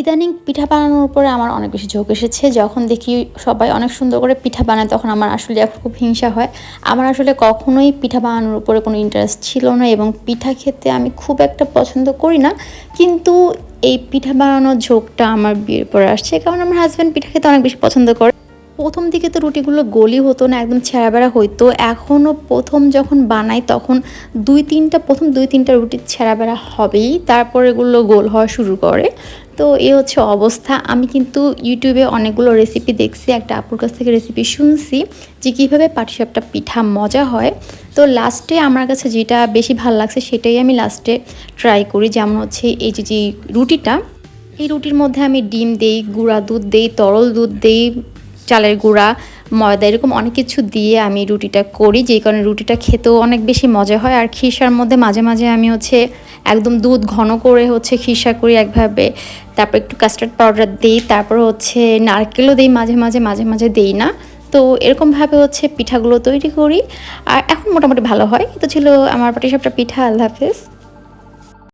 ইদানিং পিঠা বানানোর উপরে আমার অনেক বেশি ঝোঁক এসেছে। যখন দেখি সবাই অনেক সুন্দর করে পিঠা বানায়, তখন আমার আসলে এখন খুব হিংসা হয়। আমার আসলে কখনোই পিঠা বানানোর উপরে কোনো ইন্টারেস্ট ছিল না এবং পিঠা খেতে আমি খুব একটা পছন্দ করি না। কিন্তু এই পিঠা বানানোর ঝোঁকটা আমার বিয়ের পরে আসছে কারণ আমার হাজব্যান্ড পিঠা খেতে অনেক বেশি পছন্দ করে। প্রথম দিকে তো রুটিগুলো গোলই হতো না, একদম ছেঁড়া বেড়া হইতো। এখনও প্রথম যখন বানাই, তখন দুই তিনটা, প্রথম দুই তিনটা রুটি ছেঁড়া বেড়া হবেই। তারপর এগুলো গোল হওয়া শুরু করে। তো এ হচ্ছে অবস্থা। আমি কিন্তু ইউটিউবে অনেকগুলো রেসিপি দেখছি, একটা আপুর কাছ থেকে রেসিপি শুনছি যে কীভাবে পাটিসাপটা পিঠা মজা হয়। তো লাস্টে আমার কাছে যেটা বেশি ভালো লাগছে সেটাই আমি লাস্টে ট্রাই করি, যেমন হচ্ছে এই যে যে রুটিটা। এই রুটির মধ্যে আমি ডিম দেই, গুঁড়া দুধ দেই, তরল দুধ দেই, চালের গুঁড়া, ময়দা, এরকম অনেক কিছু দিয়ে আমি রুটিটা করি, যেই কারণে রুটিটা খেতেও অনেক বেশি মজা হয়। আর খিসার মধ্যে মাঝে মাঝে আমি হচ্ছে একদম দুধ ঘন করে হচ্ছে খিসা করি একভাবে। তারপর একটু কাস্টার্ড পাউডার দিই, তারপর হচ্ছে নারকেলও দিই মাঝে মাঝে মাঝে মাঝে দিই না। তো এরকমভাবে হচ্ছে পিঠাগুলো তৈরি করি। আর এখন মোটামুটি ভালো হয়। তো ছিল আমার পাটিসাপটা পিঠা, আল্লাহ হাফেজ।